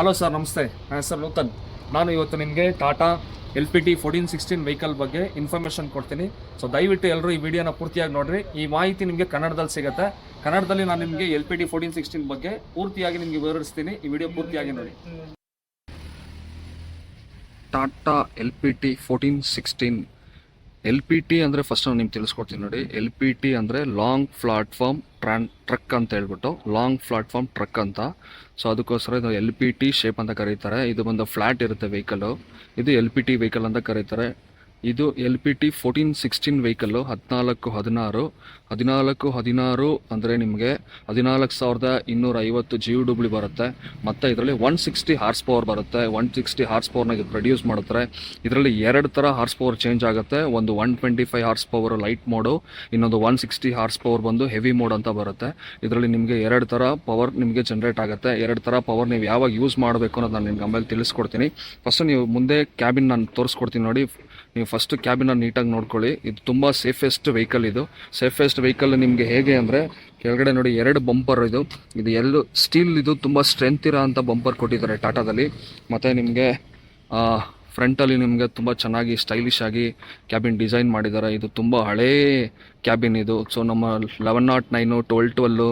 Hello sir ನಮಸ್ತೆ ನನ್ನ ಹೆಸರು ನೂತನ್ ನಾನು ಇವತ್ತು ನಿಮಗೆ Tata L P T fourteen sixteen vehicle ಬಗ್ಗೆ ಇನ್ಫಾರ್ಮೇಷನ್ ಕೊಡ್ತೀನಿ. ಸೊ ದಯವಿಟ್ಟು ಎಲ್ಲರೂ ಈ ವಿಡಿಯೋನ ಪೂರ್ತಿಯಾಗಿ ನೋಡಿರಿ. ಈ ಮಾಹಿತಿ ನಿಮಗೆ ಕನ್ನಡದಲ್ಲಿ ಸಿಗುತ್ತೆ. ಕನ್ನಡದಲ್ಲಿ ನಾನು ನಿಮಗೆ L P T fourteen sixteen ಬಗ್ಗೆ ಪೂರ್ತಿಯಾಗಿ ನಿಮಗೆ ವಿವರಿಸ್ತೀನಿ. ಈ ವಿಡಿಯೋ ಪೂರ್ತಿಯಾಗಿ ನೋಡಿ. Tata L P T fourteen sixteen L P T ಅಂದರೆ ಫಸ್ಟ್ ನಾನು ನಿಮ್ಗೆ ತಿಳಿಸ್ಕೊಡ್ತೀನಿ ನೋಡಿ. ಎಲ್ ಪಿ ಟಿ ಅಂದರೆ ಲಾಂಗ್ ಪ್ಲಾಟ್ಫಾರ್ಮ್ ಟ್ರಾನ್ ಟ್ರಕ್ ಅಂತ ಹೇಳ್ಬಿಟ್ಟು ಲಾಂಗ್ ಪ್ಲಾಟ್ಫಾರ್ಮ್ ಟ್ರಕ್ ಅಂತ. ಸೊ ಅದಕ್ಕೋಸ್ಕರ ಇದು ಎಲ್ ಪಿ ಟಿ ಶೇಪ್ ಅಂತ ಕರೀತಾರೆ. ಇದು ಬಂದು ಫ್ಲಾಟ್ ಇರುತ್ತೆ ವೆಹಿಕಲ್ಲು ಇದು ಎಲ್ ಪಿ ಟಿ ವೆಹಿಕಲ್ ಅಂತ ಕರೀತಾರೆ. ಇದು L P T fourteen sixteen vehicle ಹದಿನಾಲ್ಕು, ಹದಿನಾರು. ಹದಿನಾಲ್ಕು, ಹದಿನಾರು ಅಂದರೆ ನಿಮಗೆ ಹದಿನಾಲ್ಕು ಸಾವಿರದ ಇನ್ನೂರ ಐವತ್ತು ಜಿ ಯು ಡಬ್ಲ್ಯೂ ಬರುತ್ತೆ. ಮತ್ತು ಇದರಲ್ಲಿ ಒನ್ ಸಿಕ್ಸ್ಟಿ ಹಾರ್ಸ್ ಪವರ್ ಬರುತ್ತೆ. ಒನ್ ಸಿಕ್ಸ್ಟಿ ಹಾರ್ಸ್ ಪವರ್ನ ಇದು ಪ್ರೊಡ್ಯೂಸ್ ಮಾಡ್ತಾರೆ ಇದರಲ್ಲಿ ಎರಡು ಥರ ಹಾರ್ಸ್ ಪವರ್ ಚೇಂಜ್ ಆಗುತ್ತೆ. ಒಂದು one twenty five horse power light mode ಇನ್ನೊಂದು ಒನ್ ಸಿಕ್ಸ್ಟಿ ಹಾರ್ಸ್ ಪವರ್ ಬಂದು ಹೆವಿ ಮೋಡ್ ಅಂತ ಬರುತ್ತೆ. ಇದರಲ್ಲಿ ನಿಮಗೆ ಎರಡು ಥರ ಪವರ್ ನಿಮಗೆ ಜನ್ರೇಟ್ ಆಗುತ್ತೆ. ಎರಡು ಥರ ಪವರ್ ನೀವು ಯಾವಾಗ ಯೂಸ್ ಮಾಡಬೇಕು ಅನ್ನೋದು ನಾನು ನಿಮ್ಗೆ ಆಮೇಲೆ ತಿಳಿಸ್ಕೊಡ್ತೀನಿ. ಫಸ್ಟ್ ನೀವು ಮುಂದೆ ಕ್ಯಾಬಿನ್ ನಾನು ತೋರಿಸ್ಕೊಡ್ತೀನಿ ನೋಡಿ. ನೀವು ಫಸ್ಟ್ ಕ್ಯಾಬಿನ ನೀಟಾಗಿ ನೋಡ್ಕೊಳ್ಳಿ. ಇದು ತುಂಬ ಸೇಫೆಸ್ಟ್ ವೆಹಿಕಲ್ ಇದು. ಸೇಫೆಸ್ಟ್ ವೆಹಿಕಲ್ ನಿಮಗೆ ಹೇಗೆ ಅಂದರೆ, ಕೆಳಗಡೆ ನೋಡಿ ಎರಡು ಬಂಪರ್ ಇದು. ಇದು ಎಲ್ಲ ಸ್ಟೀಲ್ ಇದು ತುಂಬ ಸ್ಟ್ರೆಂತ್ ಇರೋ ಅಂಥ ಬಂಪರ್ ಕೊಟ್ಟಿದ್ದಾರೆ ಟಾಟಾದಲ್ಲಿ. ಮತ್ತು ನಿಮಗೆ ಫ್ರಂಟಲ್ಲಿ ನಿಮಗೆ ತುಂಬ ಚೆನ್ನಾಗಿ ಸ್ಟೈಲಿಶ್ ಆಗಿ ಕ್ಯಾಬಿನ್ ಡಿಸೈನ್ ಮಾಡಿದ್ದಾರೆ. ಇದು ತುಂಬ ಹಳೇ ಕ್ಯಾಬಿನ್ ಇದು. ಸೊ ನಮ್ಮ eleven naught nine twelve twelve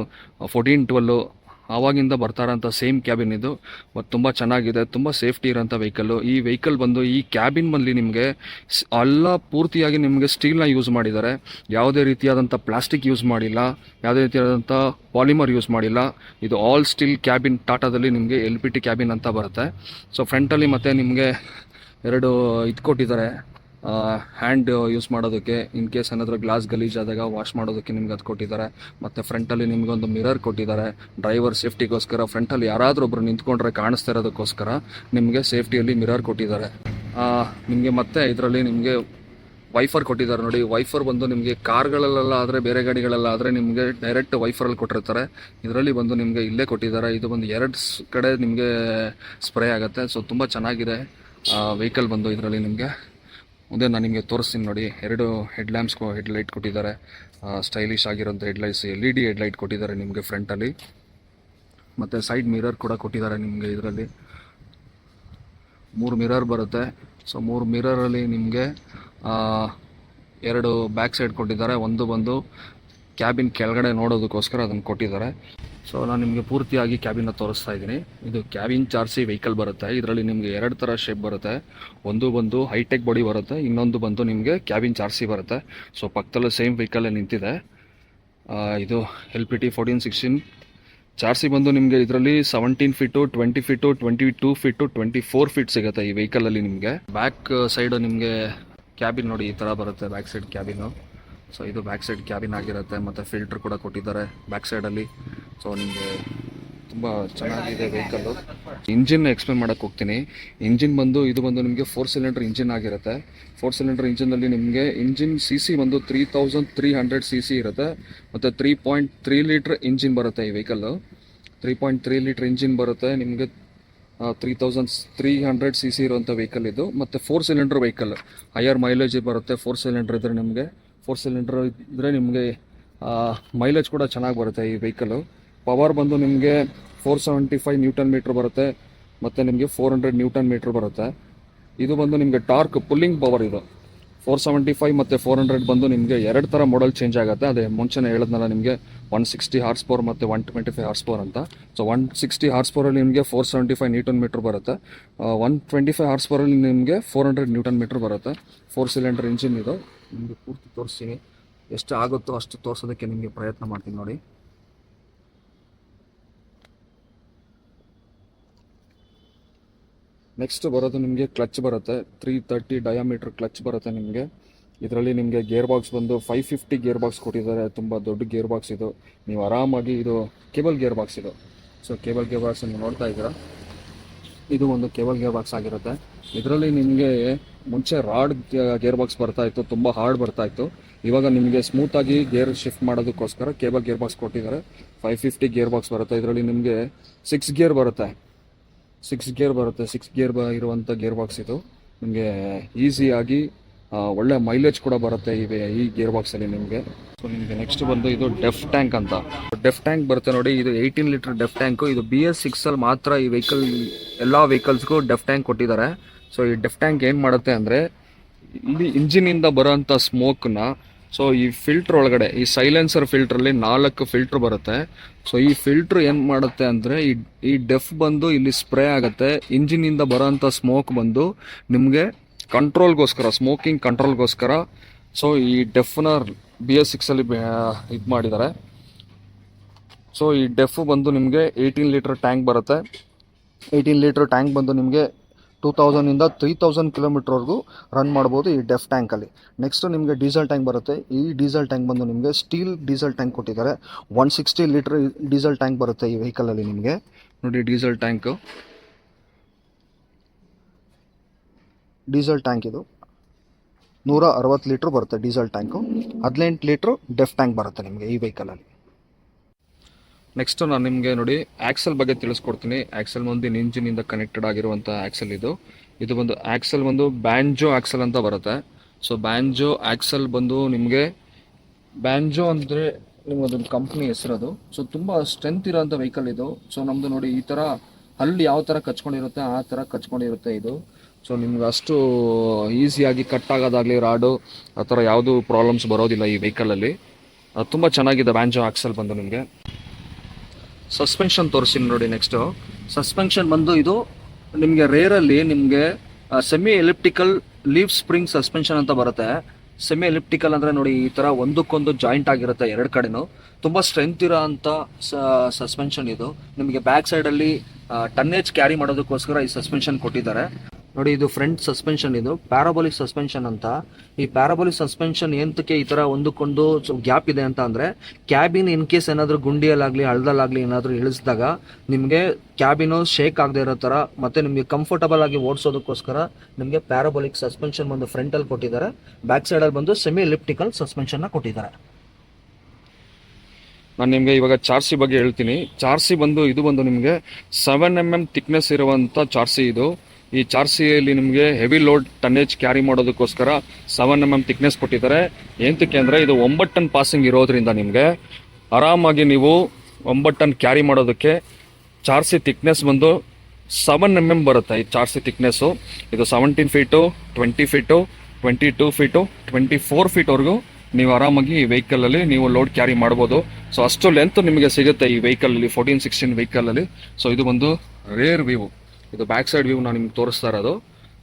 fourteen twelve ಆವಾಗಿಂದ ಬರ್ತಾರಂಥ ಸೇಮ್ ಕ್ಯಾಬಿನ್ ಇದು. ಮತ್ತು ತುಂಬ ಚೆನ್ನಾಗಿದೆ, ತುಂಬ ಸೇಫ್ಟಿ ಇರೋಂಥ ವೆಹಿಕಲ್ಲು ಈ ವೆಹಿಕಲ್ ಬಂದು ಈ ಕ್ಯಾಬಿನ್ ಬಂದು ನಿಮಗೆ ಎಲ್ಲ ಪೂರ್ತಿಯಾಗಿ ನಿಮಗೆ ಸ್ಟೀಲ್ನ ಯೂಸ್ ಮಾಡಿದ್ದಾರೆ. ಯಾವುದೇ ರೀತಿಯಾದಂಥ ಪ್ಲಾಸ್ಟಿಕ್ ಯೂಸ್ ಮಾಡಿಲ್ಲ, ಯಾವುದೇ ರೀತಿಯಾದಂಥ ಪಾಲಿಮರ್ ಯೂಸ್ ಮಾಡಿಲ್ಲ. ಇದು ಆಲ್ ಸ್ಟೀಲ್ ಕ್ಯಾಬಿನ್ ಟಾಟಾದಲ್ಲಿ ನಿಮಗೆ ಎಲ್ ಪಿ ಟಿ ಕ್ಯಾಬಿನ್ ಅಂತ ಬರುತ್ತೆ. ಸೊ ಫ್ರಂಟಲ್ಲಿ ಮತ್ತು ನಿಮಗೆ ಎರಡು ಇದು ಕೊಟ್ಟಿದ್ದಾರೆ. ಹ್ಯಾಂಡ್ ಯೂಸ್ ಮಾಡೋದಕ್ಕೆ ಇನ್ ಕೇಸ್ ಏನಾದರೂ ಗ್ಲಾಸ್ ಗಲೀಜಾದಾಗ ವಾಶ್ ಮಾಡೋದಕ್ಕೆ ನಿಮ್ಗೆ ಅದು ಕೊಟ್ಟಿದ್ದಾರೆ. ಮತ್ತು ಫ್ರಂಟಲ್ಲಿ ಒಂದು ಮಿರರ್ ಕೊಟ್ಟಿದ್ದಾರೆ. ಡ್ರೈವರ್ ಸೇಫ್ಟಿಗೋಸ್ಕರ ಫ್ರಂಟಲ್ಲಿ ಯಾರಾದರೂ ಒಬ್ಬರು ನಿಂತ್ಕೊಂಡ್ರೆ ಕಾಣಿಸ್ತಾ ಇರೋದಕ್ಕೋಸ್ಕರ ನಿಮಗೆ ಸೇಫ್ಟಿಯಲ್ಲಿ ಮಿರರ್ ಕೊಟ್ಟಿದ್ದಾರೆ. ನಿಮಗೆ ಮತ್ತೆ ಇದರಲ್ಲಿ ನಿಮಗೆ ವೈಫರ್ ಕೊಟ್ಟಿದ್ದಾರೆ ನೋಡಿ. ವೈಫರ್ ಬಂದು ನಿಮಗೆ ಕಾರ್ಗಳಲ್ಲೆಲ್ಲ ಆದರೆ, ಬೇರೆ ಗಾಡಿಗಳೆಲ್ಲ ಆದರೆ ನಿಮಗೆ ಡೈರೆಕ್ಟ್ ವೈಫರಲ್ಲಿ ಕೊಟ್ಟಿರ್ತಾರೆ. ಇದರಲ್ಲಿ ಬಂದು ನಿಮಗೆ ಇಲ್ಲೇ ಕೊಟ್ಟಿದ್ದಾರೆ. ಇದು ಬಂದು ಎರಡು ಕಡೆ ನಿಮಗೆ ಸ್ಪ್ರೇ ಆಗುತ್ತೆ. ಸೊ ತುಂಬ ಚೆನ್ನಾಗಿದೆ ವೆಹಿಕಲ್ ಬಂದು ಇದರಲ್ಲಿ ನಿಮಗೆ. ಮುಂದೆ ನಾನು ನಿಮಗೆ ತೋರಿಸ್ತೀನಿ ನೋಡಿ, ಎರಡು ಹೆಡ್ ಲ್ಯಾಂಪ್ಸ್ ಹೆಡ್ ಲೈಟ್ ಕೊಟ್ಟಿದ್ದಾರೆ ಸ್ಟೈಲಿಶ್ ಆಗಿರೋಂಥ headlights L E D head light ಕೊಟ್ಟಿದ್ದಾರೆ ನಿಮಗೆ ಫ್ರಂಟಲ್ಲಿ ಮತ್ತು ಸೈಡ್ ಮಿರರ್ ಕೂಡ ಕೊಟ್ಟಿದ್ದಾರೆ ನಿಮಗೆ ಇದರಲ್ಲಿ. ಮೂರು ಮಿರರ್ ಬರುತ್ತೆ. ಸೊ ಮೂರು ಮಿರರಲ್ಲಿ ನಿಮಗೆ ಎರಡು ಬ್ಯಾಕ್ ಸೈಡ್ ಕೊಟ್ಟಿದ್ದಾರೆ. ಒಂದು ಬಂದು ಕ್ಯಾಬಿನ್ ಕೆಳಗಡೆ ನೋಡೋದಕ್ಕೋಸ್ಕರ ಅದನ್ನು ಕೊಟ್ಟಿದ್ದಾರೆ. ಸೊ ನಾನು ನಿಮಗೆ ಪೂರ್ತಿಯಾಗಿ ಕ್ಯಾಬಿನ ತೋರಿಸ್ತಾ ಇದ್ದೀನಿ. ಇದು ಕ್ಯಾಬಿನ್ ಚಾರ್ಸಿ ವೆಹಿಕಲ್ ಬರುತ್ತೆ. ಇದರಲ್ಲಿ ನಿಮಗೆ ಎರಡು ಥರ ಶೇಪ್ ಬರುತ್ತೆ. ಒಂದು ಬಂದು ಹೈಟೆಕ್ ಬಾಡಿ ಬರುತ್ತೆ, ಇನ್ನೊಂದು ಬಂದು ನಿಮಗೆ ಕ್ಯಾಬಿನ್ ಚಾರ್ಸಿ ಬರುತ್ತೆ. ಸೊ ಪಕ್ಕದಲ್ಲೂ ಸೇಮ್ ವೆಹಿಕಲ್ಲೇ ನಿಂತಿದೆ. ಇದು L P T fourteen sixteen ಚಾರ್ಸಿ ಬಂದು ನಿಮಗೆ ಇದರಲ್ಲಿ seventeen feet twenty feet twenty two feet twenty four feet ಸಿಗುತ್ತೆ ಈ ವೆಹಿಕಲಲ್ಲಿ ನಿಮಗೆ. ಬ್ಯಾಕ್ ಸೈಡು ನಿಮಗೆ ಕ್ಯಾಬಿನ್ ನೋಡಿ ಈ ಥರ ಬರುತ್ತೆ ಬ್ಯಾಕ್ ಸೈಡ್ ಕ್ಯಾಬಿನು ಸೊ ಇದು ಬ್ಯಾಕ್ ಸೈಡ್ ಕ್ಯಾಬಿನ್ ಆಗಿರುತ್ತೆ, ಮತ್ತು ಫಿಲ್ಟರ್ ಕೂಡ ಕೊಟ್ಟಿದ್ದಾರೆ ಬ್ಯಾಕ್ ಸೈಡಲ್ಲಿ ಸೊ ನಿಮಗೆ ತುಂಬ ಚೆನ್ನಾಗಿದೆ ವೆಹಿಕಲ್ಲು ಇಂಜಿನ್ ಎಕ್ಸ್ಪ್ಲೇನ್ ಮಾಡೋಕ್ಕೆ ಹೋಗ್ತೀನಿ. ಇಂಜಿನ್ ಬಂದು, ಇದು ಬಂದು ನಿಮಗೆ ಫೋರ್ ಸಿಲಿಂಡರ್ ಇಂಜಿನ್ ಆಗಿರುತ್ತೆ. ಫೋರ್ ಸಿಲಿಂಡರ್ ಇಂಜಿನಲ್ಲಿ ನಿಮಗೆ ಇಂಜಿನ್ ಸಿ ಸಿ ಬಂದು three thousand three hundred C C ಇರುತ್ತೆ. ಮತ್ತು three point three litre engine ಬರುತ್ತೆ ಈ vehicle three point three litre engine ಬರುತ್ತೆ. ನಿಮಗೆ three thousand three hundred C C ಇರುವಂಥ ವೆಹಿಕಲ್ ಇದು. ಮತ್ತು four cylinder vehicle higher mileage ಬರುತ್ತೆ ಫೋರ್ ಸಿಲಿಂಡರ್ ಇದ್ದರೆ ನಿಮಗೆ. ಫೋರ್ ಸಿಲಿಂಡರ್ ಇದ್ದರೆ ನಿಮಗೆ ಮೈಲೇಜ್ ಕೂಡ ಚೆನ್ನಾಗಿ ಬರುತ್ತೆ ಈ ವೆಹಿಕಲು ಪವರ್ ಬಂದು ನಿಮಗೆ four seventy five newton metre ಬರುತ್ತೆ, ಮತ್ತು ನಿಮಗೆ ಫೋರ್ ಹಂಡ್ರೆಡ್ ನ್ಯೂಟನ್ ಮೀಟ್ರ್ ಬರುತ್ತೆ. ಇದು ಬಂದು ನಿಮಗೆ ಟಾರ್ಕ್ ಪುಲ್ಲಿಂಗ್ ಪವರ್ ಇದು. ಫೋರ್ ಸೆವೆಂಟಿ ಫೈವ್ ಮತ್ತು ಫೋರ್ ಹಂಡ್ರೆಡ್ ಬಂದು ನಿಮಗೆ ಎರಡು ಥರ ಮಾಡಲ್ ಚೇಂಜ್ ಆಗುತ್ತೆ. ಅದೇ ಮುಂಚೆನೇ ಹೇಳಿದ್ನಲ್ಲ ನಿಮಗೆ ಒನ್ ಸಿಕ್ಸ್ಟಿ ಹಾರ್ಸ್ ಪವರ್ ಮತ್ತು one twenty five horse power ಅಂತ. ಸೊ ಒನ್ ಸಿಕ್ಸ್ಟಿ ಹಾರ್ಸ್ ಪವರಲ್ಲಿ ನಿಮಗೆ four seventy five newton metre ಬರುತ್ತೆ. ಒನ್ ಟ್ವೆಂಟಿ ಫೈವ್ ಹಾರ್ಸ್ ಪವರಲ್ಲಿ ನಿಮಗೆ ಫೋರ್ ಹಂಡ್ರೆಡ್ ನ್ಯೂಟನ್ ಮೀಟ್ರ್ ಬರುತ್ತೆ. ಫೋರ್ ಸಿಲಿಂಡರ್ ಇಂಜಿನ್ ಇದು. ನಿಮಗೆ ಪೂರ್ತಿ ತೋರಿಸ್ತೀನಿ. ಎಷ್ಟು ಆಗುತ್ತೋ ಅಷ್ಟು ತೋರಿಸೋದಕ್ಕೆ ನಿಮಗೆ ಪ್ರಯತ್ನ ಮಾಡ್ತೀನಿ ನೋಡಿ. ನೆಕ್ಸ್ಟ್ ಬರೋದು ನಿಮಗೆ ಕ್ಲಚ್ ಬರುತ್ತೆ. ತ್ರೀ ತರ್ಟಿ ಡಯಾಮೀಟರ್ ಕ್ಲಚ್ ಬರುತ್ತೆ ನಿಮಗೆ. ಇದರಲ್ಲಿ ನಿಮಗೆ ಗೇರ್ ಬಾಕ್ಸ್ ಬಂದು ಫೈವ್ ಫಿಫ್ಟಿ ಗೇರ್ ಬಾಕ್ಸ್ ಕೊಟ್ಟಿದ್ದಾರೆ. ತುಂಬ ದೊಡ್ಡ ಗೇರ್ ಬಾಕ್ಸ್ ಇದು. ನೀವು ಆರಾಮಾಗಿ ಇದು ಕೇಬಲ್ ಗೇರ್ ಬಾಕ್ಸ್ ಇದು. ಸೊ ಕೇಬಲ್ ಗೇರ್ ಬಾಕ್ಸ್ ನೀವು ನೋಡ್ತಾ ಇದ್ದೀರಾ. ಇದು ಒಂದು ಕೇಬಲ್ ಗೇರ್ ಬಾಕ್ಸ್ ಆಗಿರುತ್ತೆ. ಇದರಲ್ಲಿ ನಿಮಗೆ ಮುಂಚೆ ರಾಡ್ ಗೇರ್ ಬಾಕ್ಸ್ ಬರ್ತಾ ಇತ್ತು, ತುಂಬ ಹಾರ್ಡ್ ಬರ್ತಾ ಇತ್ತು. ಇವಾಗ ನಿಮಗೆ ಸ್ಮೂತಾಗಿ ಗೇರ್ ಶಿಫ್ಟ್ ಮಾಡೋದಕ್ಕೋಸ್ಕರ ಕೇಬಲ್ ಗೇರ್ ಬಾಕ್ಸ್ ಕೊಟ್ಟಿದ್ದಾರೆ. ಫೈವ್ ಫಿಫ್ಟಿ ಗೇರ್ ಬಾಕ್ಸ್ ಬರುತ್ತೆ. ಇದರಲ್ಲಿ ನಿಮಗೆ ಸಿಕ್ಸ್ ಗೇರ್ ಬರುತ್ತೆ. ಸಿಕ್ಸ್ ಗೇರ್ ಬರುತ್ತೆ. ಸಿಕ್ಸ್ ಗೇರ್ ಬ ಇರುವಂಥ ಗೇರ್ ಬಾಕ್ಸ್ ಇದು. ನಿಮಗೆ ಈಸಿಯಾಗಿ ಒಳ್ಳೆ ಮೈಲೇಜ್ ಕೂಡ ಬರುತ್ತೆ ಇವೆ ಈ ಗೇರ್ ಬಾಕ್ಸಲ್ಲಿ ನಿಮಗೆ. ಸೊ ನಿಮಗೆ ನೆಕ್ಸ್ಟ್ ಬಂದು ಇದು ಡೆಫ್ ಟ್ಯಾಂಕ್ ಅಂತ. ಡೆಫ್ ಟ್ಯಾಂಕ್ ಬರುತ್ತೆ ನೋಡಿ, ಇದು ಏಯ್ಟೀನ್ ಲೀಟರ್ ಡೆಫ್ ಟ್ಯಾಂಕು ಇದು ಬಿ ಎಸ್ ಸಿಕ್ಸಲ್ಲಿ ಮಾತ್ರ ಈ ವೆಹಿಕಲ್ ಎಲ್ಲ ವೆಹಿಕಲ್ಸ್ಗೂ ಡೆಫ್ ಟ್ಯಾಂಕ್ ಕೊಟ್ಟಿದ್ದಾರೆ. ಸೊ ಈ ಡೆಫ್ ಟ್ಯಾಂಕ್ ಏನು ಮಾಡುತ್ತೆ ಅಂದರೆ, ಇಲ್ಲಿ ಇಂಜಿನಿಂದ ಬರೋಂಥ ಸ್ಮೋಕ್ನ ಸೊ ಈ ಫಿಲ್ಟರ್ ಒಳಗಡೆ, ಈ ಸೈಲೆನ್ಸರ್ ಫಿಲ್ಟ್ರಲ್ಲಿ ನಾಲ್ಕು ಫಿಲ್ಟ್ರ್ ಬರುತ್ತೆ. ಸೊ ಈ ಫಿಲ್ಟ್ರ್ ಏನು ಮಾಡುತ್ತೆ ಅಂದರೆ, ಈ ಈ ಡೆಫ್ ಬಂದು ಇಲ್ಲಿ ಸ್ಪ್ರೇ ಆಗುತ್ತೆ. ಇಂಜಿನಿಂದ ಬರೋಂಥ ಸ್ಮೋಕ್ ಬಂದು ನಿಮಗೆ ಕಂಟ್ರೋಲ್ಗೋಸ್ಕರ ಸ್ಮೋಕಿಂಗ್ ಕಂಟ್ರೋಲ್ಗೋಸ್ಕರ ಸೊ ಈ ಡೆಫ್ನ ಬಿ ಎಸ್ ಸಿಕ್ಸಲ್ಲಿ ಇದು ಮಾಡಿದ್ದಾರೆ. ಸೊ ಈ ಡೆಫ್ ಬಂದು ನಿಮಗೆ ಏಯ್ಟೀನ್ ಲೀಟ್ರ್ ಟ್ಯಾಂಕ್ ಬರುತ್ತೆ. ಏಯ್ಟೀನ್ ಲೀಟ್ರ್ ಟ್ಯಾಂಕ್ ಬಂದು ನಿಮಗೆ ಟೂ ತೌಸಂಡಿಂದ ತ್ರೀ ತೌಸಂಡ್ ಕಿಲೋಮೀಟ್ರ್ವರೆಗೂ ರನ್ ಮಾಡ್ಬೋದು ಈ ಡೆಫ್ ಟ್ಯಾಂಕಲ್ಲಿ ನೆಕ್ಸ್ಟ್ ನಿಮಗೆ ಡೀಸೆಲ್ ಟ್ಯಾಂಕ್ ಬರುತ್ತೆ. ಈ ಡೀಸೆಲ್ ಟ್ಯಾಂಕ್ ಬಂದು ನಿಮಗೆ ಸ್ಟೀಲ್ ಡೀಸೆಲ್ ಟ್ಯಾಂಕ್ ಕೊಟ್ಟಿದ್ದಾರೆ. One sixty litre diesel tank ಬರುತ್ತೆ ಈ ವೆಹಿಕಲಲ್ಲಿ ನಿಮಗೆ. ನೋಡಿ ಡೀಸೆಲ್ ಟ್ಯಾಂಕು ಡೀಸೆಲ್ ಟ್ಯಾಂಕ್ ಇದು. ನೂರ ಅರವತ್ತು ಲೀಟ್ರ್ ಬರುತ್ತೆ ಡೀಸೆಲ್ ಟ್ಯಾಂಕು. ಹದಿನೆಂಟು ಲೀಟ್ರ್ ಡೆಫ್ ಟ್ಯಾಂಕ್ ಬರುತ್ತೆ ನಿಮಗೆ ಈ ವೆಹಿಕಲಲ್ಲಿ ನೆಕ್ಸ್ಟ್ ನಾನು ನಿಮಗೆ ನೋಡಿ ಆಕ್ಸೆಲ್ ಬಗ್ಗೆ ತಿಳಿಸ್ಕೊಡ್ತೀನಿ. ಆಕ್ಸೆಲ್ ಇಂಜಿನ್ ಇಂಜಿನಿಂದ ಕನೆಕ್ಟೆಡ್ ಆಗಿರುವಂಥ ಆಕ್ಸೆಲ್ ಇದು. ಇದು ಬಂದು ಆಕ್ಸೆಲ್ ಬಂದು ಬ್ಯಾಂಜೋ ಆಕ್ಸೆಲ್ ಅಂತ ಬರುತ್ತೆ. ಸೊ ಬ್ಯಾಂಜೋ ಆಕ್ಸೆಲ್ ಬಂದು ನಿಮಗೆ ಬ್ಯಾಂಜೋ ಅಂದರೆ ನಿಮ್ಮದೊಂದು ಕಂಪ್ನಿ ಹೆಸರದು ಸೊ ತುಂಬ ಸ್ಟ್ರೆಂತ್ ಇರೋಂಥ ವೆಹಿಕಲ್ ಇದು. ಸೊ ನಮ್ಮದು ನೋಡಿ ಈ ಥರ ಅಲ್ಲಿ ಯಾವ ಥರ ಕಚ್ಕೊಂಡಿರುತ್ತೆ ಆ ಥರ ಕಚ್ಕೊಂಡಿರುತ್ತೆ ಇದು. ಸೊ ನಿಮ್ಗೆ ಅಷ್ಟು ಈಸಿಯಾಗಿ ಕಟ್ ಆಗೋದಾಗಲಿ ರಾಡು, ಆ ಥರ ಯಾವುದೂ ಪ್ರಾಬ್ಲಮ್ಸ್ ಬರೋದಿಲ್ಲ ಈ ವೆಹಿಕಲಲ್ಲಿ ತುಂಬ ಚೆನ್ನಾಗಿದೆ ಬ್ಯಾಂಜೋ ಆಕ್ಸಲ್ ಬಂದು ನಿಮಗೆ. ಸಸ್ಪೆನ್ಷನ್ ತೋರಿಸ್ತೀನಿ ನೋಡಿ ನೆಕ್ಸ್ಟು ಸಸ್ಪೆನ್ಷನ್ ಬಂದು ಇದು ನಿಮಗೆ ರೇರಲ್ಲಿ ನಿಮಗೆ semi elliptical leaf spring suspension ಅಂತ ಬರುತ್ತೆ. ಸೆಮಿ ಎಲಿಪ್ಟಿಕಲ್ ಅಂದರೆ ನೋಡಿ ಈ ಥರ ಒಂದಕ್ಕೊಂದು ಜಾಯಿಂಟ್ ಆಗಿರುತ್ತೆ ಎರಡು ಕಡೆನೂ. ತುಂಬ ಸ್ಟ್ರೆಂತ್ ಇರೋ ಅಂಥ ಸಸ್ಪೆನ್ಷನ್ ಇದು. ನಿಮಗೆ ಬ್ಯಾಕ್ ಸೈಡಲ್ಲಿ ಟನ್ನೇಜ್ ಕ್ಯಾರಿ ಮಾಡೋದಕ್ಕೋಸ್ಕರ ಈ ಸಸ್ಪೆನ್ಷನ್ ಕೊಟ್ಟಿದ್ದಾರೆ. ನೋಡಿ, ಇದು ಫ್ರಂಟ್ ಸಸ್ಪೆನ್ಷನ್, ಇದು ಪ್ಯಾರಾಬೋಲಿಕ್ ಸಸ್ಪೆನ್ಷನ್ ಅಂತ. ಈ ಪ್ಯಾರಾಬೋಲಿಕ್ ಸಸ್ಪೆನ್ಷನ್ ಎಂತಕ್ಕೆ ಈ ತರ ಒಂದಕ್ಕೊಂದು ಗ್ಯಾಪ್ ಇದೆ ಅಂತ ಅಂದ್ರೆ, ಕ್ಯಾಬಿನ್ ಇನ್ ಕೇಸ್ ಏನಾದರೂ ಗುಂಡಿಯಲ್ಲಾಗ್ಲಿ ಹಳದಲ್ಲಾಗ್ಲಿ ಏನಾದರೂ ಇಳಿಸಿದಾಗ ನಿಮಗೆ ಕ್ಯಾಬಿನ್ ಶೇಕ್ ಆಗದೆ ಇರೋ ತರ ಮತ್ತೆ ನಿಮಗೆ ಕಂಫರ್ಟಬಲ್ ಆಗಿ ಓಡಿಸೋದಕ್ಕೋಸ್ಕರ ನಿಮಗೆ ಪ್ಯಾರಾಬೋಲಿಕ್ ಸಸ್ಪೆನ್ಷನ್ ಬಂದು ಫ್ರಂಟ್ ಅಲ್ಲಿ ಕೊಟ್ಟಿದ್ದಾರೆ. ಬ್ಯಾಕ್ ಸೈಡ್ ಅಲ್ಲಿ ಬಂದು ಸೆಮಿ ಎಲಿಪ್ಟಿಕಲ್ ಸಸ್ಪೆನ್ಷನ್ ಕೊಟ್ಟಿದ್ದಾರೆ. ನಾನು ನಿಮಗೆ ಇವಾಗ ಚಾರ್ಸಿ ಬಗ್ಗೆ ಹೇಳ್ತೀನಿ. ಚಾರ್ಸಿ ಬಂದು, ಇದು ಬಂದು ನಿಮಗೆ ಸೆವೆನ್ ಎಂ ಎಂ ಥಿಕ್ನೆಸ್ ಇರುವಂಥ ಚಾರ್ಸಿ ಇದು. ಈ ಚಾರ್ಸಿಯಲ್ಲಿ ನಿಮಗೆ ಹೆವಿ ಲೋಡ್ ಟನ್ನೇಜ್ ಕ್ಯಾರಿ ಮಾಡೋದಕ್ಕೋಸ್ಕರ ಸೆವೆನ್ ಎಂ ಎಂ ಥಿಕ್ನೆಸ್ ಕೊಟ್ಟಿದ್ದಾರೆ. ಎಂತಕ್ಕೆ ಅಂದರೆ ಇದು ಒಂಬತ್ತು ಟನ್ ಪಾಸಿಂಗ್ ಇರೋದ್ರಿಂದ ನಿಮಗೆ ಆರಾಮಾಗಿ ನೀವು ಒಂಬತ್ತು ಟನ್ ಕ್ಯಾರಿ ಮಾಡೋದಕ್ಕೆ ಚಾರ್ಸಿ ಥಿಕ್ನೆಸ್ ಬಂದು ಸೆವೆನ್ ಎಂ ಎಂ ಬರುತ್ತೆ ಈ ಚಾರ್ಸಿ ಥಿಕ್ನೆಸ್ಸು ಇದು seventeen feet twenty feet twenty two feet twenty four ಫೀಟ್ವರೆಗೂ ನೀವು ಆರಾಮಾಗಿ ಈ ವೆಹಿಕಲಲ್ಲಿ ನೀವು ಲೋಡ್ ಕ್ಯಾರಿ ಮಾಡ್ಬೋದು. ಸೊ ಅಷ್ಟು ಲೆಂತ್ ನಿಮಗೆ ಸಿಗುತ್ತೆ ಈ ವೆಹಿಕಲಲ್ಲಿ ಫೋರ್ಟೀನ್ ಸಿಕ್ಸ್ಟೀನ್ ವೆಹಿಕಲಲ್ಲಿ ಸೊ ಇದು ಒಂದು ರೇರ್ ವ್ಯೂ ಇದು ಬ್ಯಾಕ್ ಸೈಡ್ ವ್ಯೂ ನಾನು ನಿಮ್ಗೆ ತೋರಿಸ್ತಾ ಇರೋದು.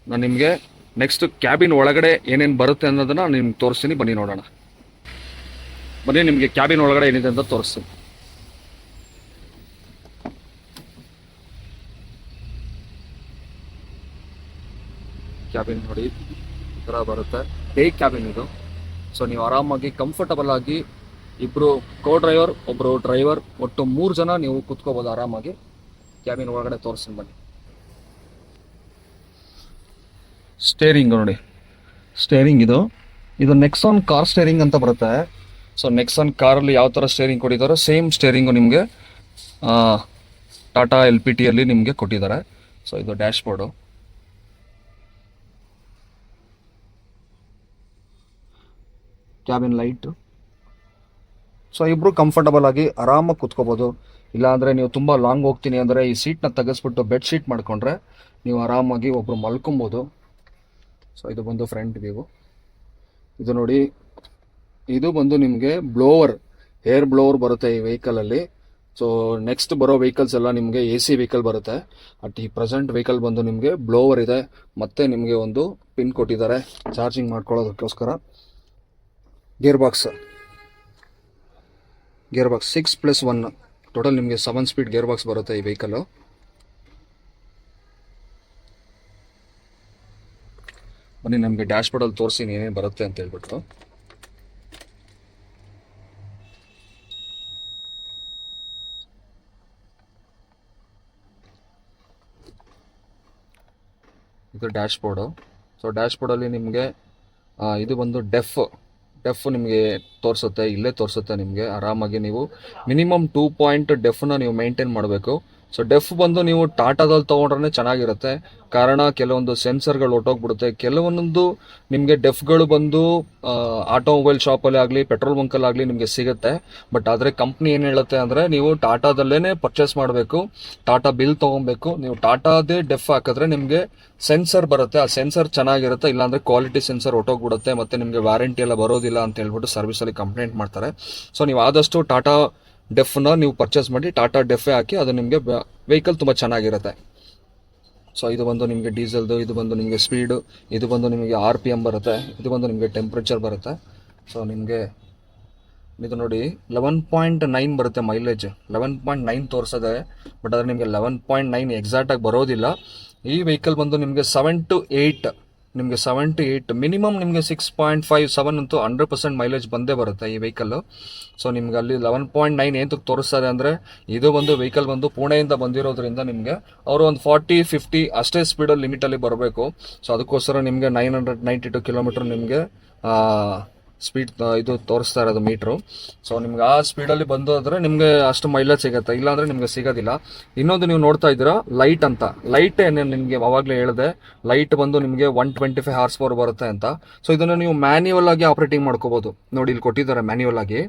ನಾನು ನಿಮಗೆ ನೆಕ್ಸ್ಟ್ ಕ್ಯಾಬಿನ್ ಒಳಗಡೆ ಏನೇನು ಬರುತ್ತೆ ಅನ್ನೋದನ್ನ ನಾನು ನಿಮ್ಗೆ ತೋರಿಸ್ತೀನಿ. ಬನ್ನಿ ನೋಡೋಣ. ಬನ್ನಿ, ನಿಮಗೆ ಕ್ಯಾಬಿನ್ ಒಳಗಡೆ ಏನಿದೆ ಅಂತ ತೋರಿಸ್ತೀನಿ. ಕ್ಯಾಬಿನ್ ನೋಡಿ, ಈ ಥರ ಬರುತ್ತೆ. ಡೇ ಕ್ಯಾಬಿನ್ ಇದು. ಸೊ ನೀವು ಆರಾಮಾಗಿ ಕಂಫರ್ಟಬಲ್ ಆಗಿ ಇಬ್ಬರು ಕೋ ಡ್ರೈವರ್ ಒಬ್ಬರು ಡ್ರೈವರ್ ಒಟ್ಟು ಮೂರು ಜನ ನೀವು ಕುತ್ಕೋಬೋದು ಆರಾಮಾಗಿ. ಕ್ಯಾಬಿನ್ ಒಳಗಡೆ ತೋರಿಸ್ತೀನಿ ಬನ್ನಿ. ಸ್ಟೇರಿಂಗ್ ನೋಡಿ. ಸ್ಟೇರಿಂಗ್ ಇದು. ಇದು ನೆಕ್ಸಾನ್ ಕಾರ್ ಸ್ಟೇರಿಂಗ್ ಅಂತ ಬರುತ್ತೆ. ಸೊ ನೆಕ್ಸಾನ್ ಕಾರಲ್ಲಿ ಯಾವ ಥರ ಸ್ಟೇರಿಂಗ್ ಕೊಟ್ಟಿದ್ದಾರೆ? ಸೇಮ್ ಸ್ಟೇರಿಂಗು ನಿಮಗೆ ಟಾಟಾ ಎಲ್ ಪಿ ಟಿಯಲ್ಲಿ ನಿಮಗೆ ಕೊಟ್ಟಿದ್ದಾರೆ. ಸೊ ಇದು dash board cabin light so ಇಬ್ರು ಕಂಫರ್ಟಬಲ್ ಆಗಿ ಆರಾಮಾಗಿ ಕುತ್ಕೋಬೋದು. ಇಲ್ಲಾಂದರೆ ನೀವು ತುಂಬ ಲಾಂಗ್ ಹೋಗ್ತೀನಿ ಅಂದರೆ ಈ ಸೀಟ್ನ ತೆಗೆಸ್ಬಿಟ್ಟು ಬೆಡ್ ಶೀಟ್ ಮಾಡ್ಕೊಂಡ್ರೆ ನೀವು ಆರಾಮಾಗಿ ಒಬ್ಬರು ಮಲ್ಕೊಬೋದು. ಸೊ ಇದು ಬಂದು ಫ್ರಂಟ್ ವ್ಯೂ ಇದು ನೋಡಿ, ಇದು ಬಂದು ನಿಮಗೆ ಬ್ಲೋವರ್ ಏರ್ ಬ್ಲೋವರ್ ಬರುತ್ತೆ ಈ ವೆಹಿಕಲಲ್ಲಿ ಸೊ ನೆಕ್ಸ್ಟ್ ಬರೋ ವೆಹಿಕಲ್ಸ್ ಎಲ್ಲ ನಿಮಗೆ ಎ ಸಿ ವೆಹಿಕಲ್ ಬರುತ್ತೆ. ಅಟ್ ಈ ಪ್ರೆಸೆಂಟ್ ವೆಹಿಕಲ್ ಬಂದು ನಿಮಗೆ ಬ್ಲೋವರ್ ಇದೆ. ಮತ್ತೆ ನಿಮಗೆ ಒಂದು ಪಿನ್ ಕೊಟ್ಟಿದ್ದಾರೆ. Charging ಮಾಡ್ಕೊಳ್ಳೋದಕ್ಕೋಸ್ಕರ. Gear box gear box six plus one total ನಿಮಗೆ ಸೆವೆನ್ ಸ್ಪೀಡ್ ಗೇರ್ ಬಾಕ್ಸ್ ಬರುತ್ತೆ ಈ ವೆಹಿಕಲ್ಲು ಬನ್ನಿ, ನಮಗೆ ಡ್ಯಾಶ್ ಬೋರ್ಡಲ್ಲಿ ತೋರಿಸಿ ಏನೇನು ಬರುತ್ತೆ ಅಂತ ಹೇಳ್ಬಿಟ್ಟು ಇದು ಡ್ಯಾಶ್ ಬೋರ್ಡು ಸೊ ಡ್ಯಾಶ್ ಬೋರ್ಡಲ್ಲಿ ನಿಮಗೆ ಇದು ಬಂದು ಡೆಫ್ ಡೆಫ್ ನಿಮಗೆ ತೋರಿಸುತ್ತೆ, ಇಲ್ಲೇ ತೋರಿಸುತ್ತೆ ನಿಮಗೆ. ಆರಾಮಾಗಿ ನೀವು ಮಿನಿಮಮ್ ಟೂ ಪಾಯಿಂಟ್ ಡೆಫ್ನ ನೀವು ಮೇಂಟೈನ್ ಮಾಡಬೇಕು. ಸೊ ಡೆಫ್ ಬಂದು ನೀವು ಟಾಟಾದಲ್ಲಿ ತೊಗೊಂಡ್ರೆ ಚೆನ್ನಾಗಿರುತ್ತೆ. ಕಾರಣ ಕೆಲವೊಂದು ಸೆನ್ಸರ್ಗಳು ಹೊಟ್ಟೋಗ್ಬಿಡುತ್ತೆ ಕೆಲವೊಂದೊಂದು ನಿಮಗೆ ಡೆಫ್ಗಳು ಬಂದು ಆಟೋಮೊಬೈಲ್ ಶಾಪಲ್ಲೇ ಆಗಲಿ ಪೆಟ್ರೋಲ್ ಬಂಕಲ್ಲಿ ಆಗಲಿ ನಿಮಗೆ ಸಿಗುತ್ತೆ. ಬಟ್ ಆದರೆ ಕಂಪ್ನಿ ಏನು ಹೇಳುತ್ತೆ ಅಂದರೆ ನೀವು ಟಾಟಾದಲ್ಲೇ ಪರ್ಚೇಸ್ ಮಾಡಬೇಕು. ಟಾಟಾ ಬಿಲ್ ತೊಗೊಬೇಕು. ನೀವು ಟಾಟಾದೇ ಡೆಫ್ ಹಾಕಿದ್ರೆ ನಿಮಗೆ ಸೆನ್ಸರ್ ಬರುತ್ತೆ. ಆ ಸೆನ್ಸರ್ ಚೆನ್ನಾಗಿರುತ್ತೆ. ಇಲ್ಲಾಂದರೆ ಕ್ವಾಲಿಟಿ ಸೆನ್ಸರ್ ಹೊಟ್ಟೋಗ್ಬಿಡುತ್ತೆ ಮತ್ತು ನಿಮಗೆ ವ್ಯಾರಂಟಿ ಎಲ್ಲ ಬರೋದಿಲ್ಲ ಅಂತ ಹೇಳ್ಬಿಟ್ಟು ಸರ್ವಿಸಲ್ಲಿ ಕಂಪ್ಲೇಂಟ್ ಮಾಡ್ತಾರೆ. ಸೊ ನೀವು ಆದಷ್ಟು ಟಾಟಾ ಡೆಫ್ನ ನೀವು ಪರ್ಚೇಸ್ ಮಾಡಿ ಟಾಟಾ ಡೆಫೆ ಹಾಕಿ ಅದು ನಿಮಗೆ ವೆಹಿಕಲ್ ತುಂಬ ಚೆನ್ನಾಗಿರುತ್ತೆ. ಸೊ ಇದು ಬಂದು ನಿಮಗೆ ಡೀಸೆಲ್ದು ಇದು ಬಂದು ನಿಮಗೆ ಸ್ಪೀಡು ಇದು ಬಂದು ನಿಮಗೆ ಆರ್ ಪಿ ಎಂ ಬರುತ್ತೆ, ಇದು ಬಂದು ನಿಮಗೆ ಟೆಂಪ್ರೇಚರ್ ಬರುತ್ತೆ. ಸೊ ನಿಮಗೆ ಇದು ನೋಡಿ ಲೆವೆನ್ ಪಾಯಿಂಟ್ ನೈನ್ ಬರುತ್ತೆ ಮೈಲೇಜ್ ಲೆವೆನ್ ಪಾಯಿಂಟ್ ನೈನ್ ತೋರಿಸದೆ ಬಟ್ ಆದರೆ ನಿಮಗೆ ಲೆವೆನ್ ಪಾಯಿಂಟ್ ನೈನ್ ಎಕ್ಸಾಕ್ಟಾಗಿ ಬರೋದಿಲ್ಲ. ಈ ವೆಹಿಕಲ್ ಬಂದು ನಿಮಗೆ ಸೆವೆನ್ ಟು ಏಯ್ಟ್ ನಿಮಗೆ ಸೆವೆಂಟಿ ಏಯ್ಟ್ ಮಿನಿಮಮ್ ನಿಮಗೆ ಸಿಕ್ಸ್ ಪಾಯಿಂಟ್ ಫೈವ್ ಸೆವೆನ್ ಅಂತೂ ಹಂಡ್ರೆಡ್ ಪರ್ಸೆಂಟ್ ಮೈಲೇಜ್ ಬಂದೇ ಬರುತ್ತೆ ಈ ವೆಹಿಕಲ್ಲು ಸೊ ನಿಮ್ಗೆ ಅಲ್ಲಿ ಲೆವೆನ್ ಪಾಯಿಂಟ್ ನೈನ್ ಏನು ತೋರಿಸ್ತಾರೆ ಅಂದರೆ ಇದು ಒಂದು ವೆಹಿಕಲ್ ಬಂದು ಪುಣೆಯಿಂದ ಬಂದಿರೋದ್ರಿಂದ ನಿಮಗೆ ಅವರು ಒಂದು ಫಾರ್ಟಿ ಫಿಫ್ಟಿ ಅಷ್ಟೇ ಸ್ಪೀಡಲ್ಲಿ ಲಿಮಿಟಲ್ಲಿ ಬರಬೇಕು. ಸೊ ಅದಕ್ಕೋಸ್ಕರ ನಿಮಗೆ nine hundred ninety two kilometre ನಿಮಗೆ ಸ್ಪೀಡ್ ಇದು ತೋರಿಸ್ತಾ ಇರೋದು ಮೀಟ್ರು ಸೊ ನಿಮ್ಗೆ ಆ ಸ್ಪೀಡಲ್ಲಿ ಬಂದು ಅಂದರೆ ನಿಮಗೆ ಅಷ್ಟು ಮೈಲೇಜ್ ಸಿಗುತ್ತೆ. ಇಲ್ಲಾಂದರೆ ನಿಮಗೆ ಸಿಗೋದಿಲ್ಲ. ಇನ್ನೊಂದು ನೀವು ನೋಡ್ತಾ ಇದ್ದೀರಾ ಲೈಟ್ ಅಂತ. ಲೈಟ್ ಏನೇನು ನಿಮಗೆ ಅವಾಗಲೇ ಹೇಳಿದೆ. ಲೈಟ್ ಬಂದು ನಿಮಗೆ one twenty five horse power ಬರುತ್ತೆ ಅಂತ. ಸೊ ಇದನ್ನು ನೀವು ಮ್ಯಾನ್ಯುವಲ್ ಆಗಿ ಆಪ್ರೇಟಿಂಗ್ ಮಾಡ್ಕೋಬೋದು. ನೋಡಿ, ಇಲ್ಲಿ ಕೊಟ್ಟಿದ್ದಾರೆ ಮ್ಯಾನ್ಯುವಲ್ ಆಗಿ.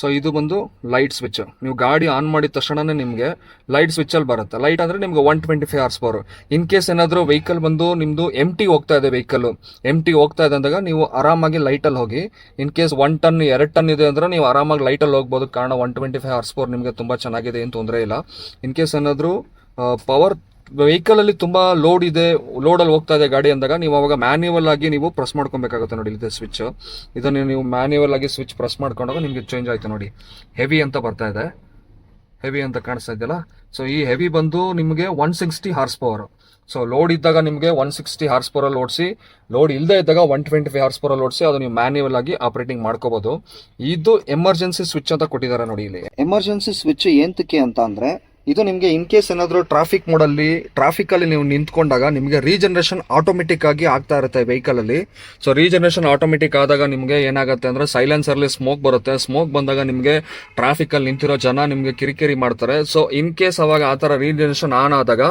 ಸೊ ಇದು ಬಂದು ಲೈಟ್ ಸ್ವಿಚ್ ನೀವು ಗಾಡಿ ಆನ್ ಮಾಡಿದ ತಕ್ಷಣನೇ ನಿಮಗೆ ಲೈಟ್ ಸ್ವಿಚ್ಚಲ್ಲಿ ಬರುತ್ತೆ. ಲೈಟ್ ಅಂದರೆ ನಿಮಗೆ one twenty five horse power in case ಏನಾದರೂ ವೆಹಿಕಲ್ ಬಂದು ನಿಮ್ಮದು ಎಂ ಟಿ ಹೋಗ್ತಾ ಇದೆ ವೆಹಿಕಲ್ ಎಂ ಟಿ ಹೋಗ್ತಾ ಇದೆ ಅಂದಾಗ ನೀವು ಆರಾಮಾಗಿ ಲೈಟಲ್ಲಿ ಹೋಗಿ ಇನ್ ಕೇಸ್ ಒನ್ ಟನ್ ಎರಡು ಟನ್ ಇದೆ ಅಂದ್ರೆ ನೀವು ಆರಾಮಾಗಿ ಲೈಟಲ್ಲಿ ಹೋಗ್ಬೋದು. ಕಾರಣ one twenty five horse power ನಿಮಗೆ ತುಂಬ ಚೆನ್ನಾಗಿದೆ, ಏನು ತೊಂದರೆ ಇಲ್ಲ. ಇನ್ ಕೇಸ್ ಏನಾದರೂ ಪವರ್ ವೆಹಿಕಲ್ ಅಲ್ಲಿ ತುಂಬಾ ಲೋಡ್ ಇದೆ ಲೋಡಲ್ಲಿ ಹೋಗ್ತಾ ಇದೆ ಗಾಡಿ ಅಂದಾಗ ನೀವು ಅವಾಗ ಮ್ಯಾನ್ಯುವಲ್ ಆಗಿ ನೀವು ಪ್ರೆಸ್ ಮಾಡ್ಕೊಬೇಕಾಗುತ್ತೆ ನೋಡಿ ಇದೆ ಸ್ವಿಚ್ ಇದನ್ನು ನೀವು ಮ್ಯಾನ್ಯುವಲ್ ಆಗಿ ಸ್ವಿಚ್ ಪ್ರೆಸ್ ಮಾಡ್ಕೊಂಡಾಗ ನಿಮಗೆ ಚೇಂಜ್ ಆಯ್ತು ನೋಡಿ. ಹೆವಿ ಅಂತ ಬರ್ತಾ ಇದೆ. ಹೆವಿ ಅಂತ ಕಾಣಿಸ್ತಾ ಇದೆಯಲ್ಲ? ಸೊ ಈ ಹೆವಿ ಬಂದು ನಿಮಗೆ one sixty horse power so load ಇದ್ದಾಗ ನಿಮಗೆ ಒನ್ ಸಿಕ್ಸ್ಟಿ ಹಾರ್ಸ್ ಪವರ್ ಅಲ್ಲಿ ಓಡಿಸಿ ಲೋಡ್ ಇಲ್ಲದೆ ಇದ್ದಾಗ one twenty five horse power ಅಲ್ಲಿ ಓಡಿಸಿ ಅದು ನೀವು ಮ್ಯಾನ್ಯುವಲ್ ಆಗಿ ಆಪರೇಟಿಂಗ್ ಮಾಡ್ಕೋಬಹುದು ಇದು ಎಮರ್ಜೆನ್ಸಿ ಸ್ವಿಚ್ ಅಂತ ಕೊಟ್ಟಿದ್ದಾರೆ ನೋಡಿ ಇಲ್ಲಿ. ಎಮರ್ಜೆನ್ಸಿ ಸ್ವಿಚ್ ಏಂತಕ್ಕೆ ಅಂತ ಅಂದ್ರೆ ಇದು ನಿಮಗೆ ಇನ್ ಕೇಸ್ ಏನಾದರೂ ಟ್ರಾಫಿಕ್ ಮೋಡಲ್ಲಿ ಟ್ರಾಫಿಕಲ್ಲಿ ನೀವು ನಿಂತ್ಕೊಂಡಾಗ ನಿಮಗೆ ರೀಜನರೇಷನ್ ಆಟೋಮೆಟಿಕ್ ಆಗಿ ಆಗ್ತಾ ಇರುತ್ತೆ ವೆಹಿಕಲಲ್ಲಿ ಸೊ ರೀಜನರೇಷನ್ ಆಟೋಮೆಟಿಕ್ ಆದಾಗ ನಿಮಗೆ ಏನಾಗುತ್ತೆ ಅಂದರೆ ಸೈಲೆನ್ಸರ್ಲಿ ಸ್ಮೋಕ್ ಬರುತ್ತೆ. ಸ್ಮೋಕ್ ಬಂದಾಗ ನಿಮಗೆ ಟ್ರಾಫಿಕಲ್ಲಿ ನಿಂತಿರೋ ಜನ ನಿಮಗೆ ಕಿರಿಕಿರಿ ಮಾಡ್ತಾರೆ. ಸೊ ಇನ್ ಕೇಸ್ ಅವಾಗ ಆ ಥರ ರೀಜನರೇಷನ್ ಆನ್ ಆದಾಗ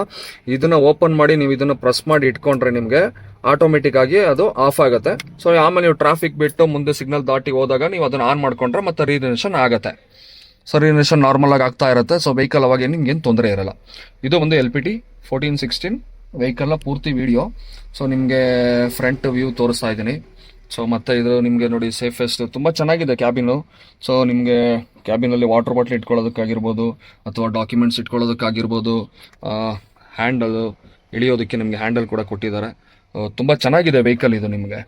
ಇದನ್ನು ಓಪನ್ ಮಾಡಿ ನೀವು ಇದನ್ನು ಪ್ರೆಸ್ ಮಾಡಿ ಇಟ್ಕೊಂಡ್ರೆ ನಿಮಗೆ ಆಟೋಮೆಟಿಕ್ ಆಗಿ ಅದು ಆಫ್ ಆಗುತ್ತೆ. ಸೊ ಆಮೇಲೆ ನೀವು ಟ್ರಾಫಿಕ್ ಬಿಟ್ಟು ಮುಂದೆ ಸಿಗ್ನಲ್ ದಾಟಿ ಹೋದಾಗ ನೀವು ಅದನ್ನು ಆನ್ ಮಾಡಿಕೊಂಡ್ರೆ ಮತ್ತೆ ರೀಜನರೇಷನ್ ಆಗುತ್ತೆ. ಸೊ ರೀಜನರೇಷನ್ ನಾರ್ಮಲ್ ಆಗಿ ಆಗ್ತಾ ಇರುತ್ತೆ. ಸೊ ವೆಹಿಕಲ್ ಅವಾಗ ಏನು ತೊಂದರೆ ಇರಲ್ಲ. ಇದು ಒಂದು L P T fourteen sixteen ವೆಹಿಕಲ್ನ ಪೂರ್ತಿ ವಿಡಿಯೋ ಸೊ ನಿಮಗೆ ಫ್ರಂಟ್ ವ್ಯೂ ತೋರಿಸ್ತಾ ಇದ್ದೀನಿ. ಸೊ ಮತ್ತೆ ಇದು ನಿಮಗೆ ನೋಡಿ ಸೇಫೆಸ್ಟ್ ತುಂಬ ಚೆನ್ನಾಗಿದೆ ಕ್ಯಾಬಿನು ಸೊ ನಿಮಗೆ ಕ್ಯಾಬಿನಲ್ಲಿ ವಾಟರ್ ಬಾಟ್ಲ್ ಇಟ್ಕೊಳ್ಳೋದಕ್ಕಾಗಿರ್ಬೋದು, ಅಥವಾ ಡಾಕ್ಯುಮೆಂಟ್ಸ್ ಇಟ್ಕೊಳ್ಳೋದಕ್ಕಾಗಿರ್ಬೋದು ಹ್ಯಾಂಡಲ್ ಇಳಿಯೋದಕ್ಕೆ ನಿಮಗೆ ಹ್ಯಾಂಡಲ್ ಕೂಡ ಕೊಟ್ಟಿದ್ದಾರೆ. ತುಂಬ ಚೆನ್ನಾಗಿದೆ ವೆಹಿಕಲ್ ಇದು ನಿಮಗೆ.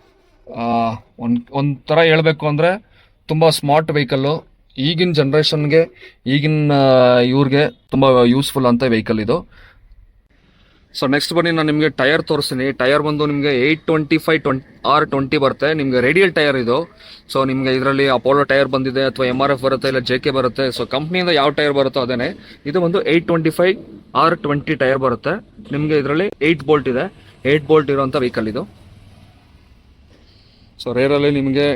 ಒಂದು ಒಂಥರ ಹೇಳಬೇಕು ಅಂದರೆ ತುಂಬ ಸ್ಮಾರ್ಟ್ ವೆಹಿಕಲ್ಲು ಈಗಿನ ಜನ್ರೇಷನ್ಗೆ ಈಗಿನ ಇವ್ರಿಗೆ ತುಂಬ ಯೂಸ್ಫುಲ್ ಅಂತ ವೆಹಿಕಲ್ ಇದು. ಸೊ ನೆಕ್ಸ್ಟ್ ಬನ್ನಿ, ನಾನು ನಿಮಗೆ ಟೈರ್ ತೋರಿಸ್ತೀನಿ. ಟೈರ್ ಬಂದು ನಿಮಗೆ eight twenty five twenty R twenty ಬರುತ್ತೆ. ನಿಮಗೆ ರೇಡಿಯಲ್ ಟೈರ್ ಇದು. ಸೊ ನಿಮಗೆ ಇದರಲ್ಲಿ ಅಪೋಲೋ ಟೈರ್ ಬಂದಿದೆ, ಅಥವಾ ಎಂ ಆರ್ ಎಫ್ ಬರುತ್ತೆ, ಇಲ್ಲ ಜೆ ಕೆ ಬರುತ್ತೆ. ಸೊ ಕಂಪ್ನಿಯಿಂದ ಯಾವ ಟೈರ್ ಬರುತ್ತೋ ಅದೇನೆ. ಇದು ಒಂದು eight twenty five R twenty tyre ಬರುತ್ತೆ. ನಿಮಗೆ ಇದರಲ್ಲಿ ಏಯ್ಟ್ ಬೋಲ್ಟ್ ಇದೆ. ಏಯ್ಟ್ ಬೋಲ್ಟ್ ಇರುವಂಥ ವೆಹಿಕಲ್ ಇದು. ಸೊ ರೇರಲ್ಲಿ ನಿಮಗೆ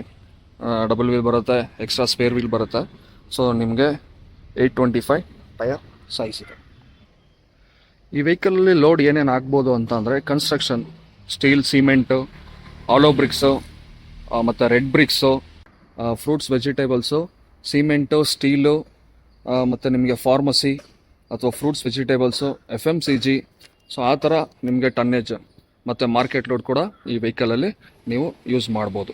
ಡಬಲ್ ವೀಲ್ ಬರುತ್ತೆ ಎಕ್ಸ್ಟ್ರಾ ಸ್ಪೇರ್ ವೀಲ್ ಬರುತ್ತೆ. ಸೊ ನಿಮಗೆ eight twenty five tyre size ಇದೆ ಈ ವೆಹಿಕಲಲ್ಲಿ ಲೋಡ್ ಏನೇನು ಆಗ್ಬೋದು ಅಂತ ಅಂದರೆ ಕನ್ಸ್ಟ್ರಕ್ಷನ್ ಸ್ಟೀಲ್ ಸಿಮೆಂಟು ಆಲೋ ಬ್ರಿಕ್ಸು ಮತ್ತು red bricks fruits vegetables cement steel ಮತ್ತು ನಿಮಗೆ ಫಾರ್ಮಸಿ ಅಥವಾ fruits vegetables F M C G so ಆ ಥರ ನಿಮಗೆ ಟನ್ನೇಜ್ ಮತ್ತು ಮಾರ್ಕೆಟ್ ಲೋಡ್ ಕೂಡ ಈ ವೆಹಿಕಲಲ್ಲಿ ನೀವು ಯೂಸ್ ಮಾಡ್ಬೋದು.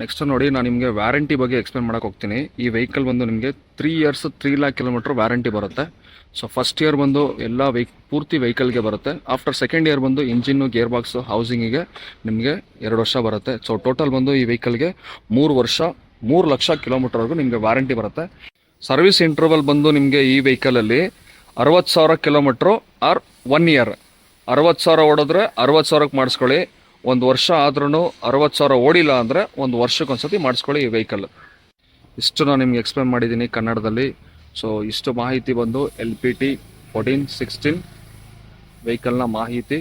ನೆಕ್ಸ್ಟ್ ನೋಡಿ, ನಾನು ನಿಮಗೆ ವ್ಯಾರಂಟಿ ಬಗ್ಗೆ ಎಕ್ಸ್ಪ್ಲೇನ್ ಮಾಡಕ್ಕೆ ಹೋಗ್ತೀನಿ. ಈ ವೆಹಿಕಲ್ ಬಂದು ನಿಮಗೆ three years three lakh kilometre warranty ಬರುತ್ತೆ. ಸೊ ಫಸ್ಟ್ ಇಯರ್ ಬಂದು ಎಲ್ಲ ವೆಹಿ ಪೂರ್ತಿ ವೆಹಿಕಲ್ಗೆ ಬರುತ್ತೆ. ಆಫ್ಟರ್ ಸೆಕೆಂಡ್ ಇಯರ್ ಬಂದು ಇಂಜಿನ್ನು ಗೇರ್ ಬಾಕ್ಸು ಹೌಸಿಂಗಿಗೆ ನಿಮಗೆ ಎರಡು ವರ್ಷ ಬರುತ್ತೆ. ಸೊ ಟೋಟಲ್ ಬಂದು ಈ ವೆಹಿಕಲ್ಗೆ ಮೂರು ವರ್ಷ, ಮೂರು ಲಕ್ಷ ಕಿಲೋಮೀಟರ್ವರೆಗೂ ನಿಮಗೆ ವ್ಯಾರಂಟಿ ಬರುತ್ತೆ. ಸರ್ವಿಸ್ ಇಂಟರ್ವಲ್ ಬಂದು ನಿಮಗೆ ಈ ವೆಹಿಕಲಲ್ಲಿ ಅರವತ್ತು ಸಾವಿರ ಕಿಲೋಮೀಟ್ರು ಆರ್ ಒನ್ ಇಯರ್ ಅರವತ್ತು ಸಾವಿರ ಓಡಿದ್ರೆ ಅರವತ್ತು ಸಾವಿರಕ್ಕೆ ಮಾಡಿಸ್ಕೊಳ್ಳಿ. ಒಂದು ವರ್ಷ ಆದ್ರೂ ಅರವತ್ತು ಸಾವಿರ ಓಡಿಲ್ಲ ಅಂದರೆ ಒಂದು ವರ್ಷಕ್ಕೊಂದ್ಸತಿ ಮಾಡಿಸ್ಕೊಳ್ಳಿ ಈ ವೆಹಿಕಲ್ ಇಷ್ಟು ನಾನು ನಿಮ್ಗೆ ಎಕ್ಸ್ಪ್ಲೇನ್ ಮಾಡಿದ್ದೀನಿ ಕನ್ನಡದಲ್ಲಿ. ಸೊ ಇಷ್ಟು ಮಾಹಿತಿ ಬಂದು L P T fourteen sixteen ವೆಹಿಕಲ್ನ ಮಾಹಿತಿ.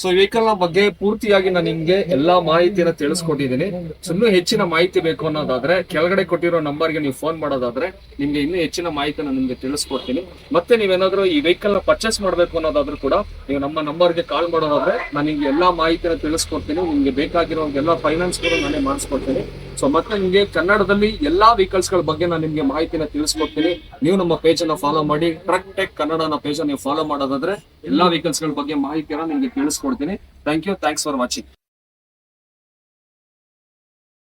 ಸೊ ವೆಹಿಕಲ್ನ ಬಗ್ಗೆ ಪೂರ್ತಿಯಾಗಿ ನಾನು ನಿಮ್ಗೆ ಎಲ್ಲಾ ಮಾಹಿತಿಯನ್ನ ತಿಳಿಸ್ಕೊಟ್ಟಿದ್ದೀನಿ ಸೊ ಇನ್ನೂ ಹೆಚ್ಚಿನ ಮಾಹಿತಿ ಬೇಕು ಅನ್ನೋದಾದ್ರೆ, ಕೆಳಗಡೆ ಕೊಟ್ಟಿರೋ ನಂಬರ್ಗೆ ನೀವು ಫೋನ್ ಮಾಡೋದಾದ್ರೆ, ನಿಮ್ಗೆ ಇನ್ನೂ ಹೆಚ್ಚಿನ ಮಾಹಿತಿನ ನಿಮ್ಗೆ ತಿಳಿಸ್ಕೊಡ್ತೀನಿ. ಮತ್ತೆ ನೀವೇನಾದ್ರೂ ಈ ವೆಹಿಕಲ್ನ ಪರ್ಚೇಸ್ ಮಾಡ್ಬೇಕು ಅನ್ನೋದಾದ್ರೂ ಕೂಡ, ನೀವು ನಮ್ಮ ನಂಬರ್ಗೆ ಕಾಲ್ ಮಾಡೋದಾದ್ರೆ, ನಾನು ನಿಮ್ಗೆ ಎಲ್ಲಾ ಮಾಹಿತಿನ ತಿಳಿಸ್ಕೊಡ್ತೀನಿ. ನಿಮ್ಗೆ ಬೇಕಾಗಿರೋ ಎಲ್ಲಾ ಫೈನಾನ್ಸ್ ಕೂಡ ನಾನೇ ಮಾಡಿಸ್ಕೊಡ್ತೀನಿ. ಸೊ ಮತ್ತೆ ನಿಮಗೆ ಕನ್ನಡದಲ್ಲಿ ಎಲ್ಲಾ ವೆಹಿಕಲ್ಸ್ಗಳ ಬಗ್ಗೆ ನಾನು ನಿಮಗೆ ಮಾಹಿತಿನ ತಿಳಿಸ್ಕೊಡ್ತೀನಿ. ನೀವು ನಮ್ಮ ಪೇಜ್ ಅನ್ನ ಫಾಲೋ ಮಾಡಿ. ಟ್ರಕ್ ಟೆಕ್ ಕನ್ನಡನ ಪೇಜ್ ನೀವು ಫಾಲೋ ಮಾಡೋದಾದ್ರೆ ಎಲ್ಲಾ ವೆಹಿಕಲ್ಸ್ಗಳ ಬಗ್ಗೆ ಮಾಹಿತಿನ ನಿಮಗೆ ತಿಳಿಸ್ಕೊಡ್ತೀನಿ. Thank you thanks for watching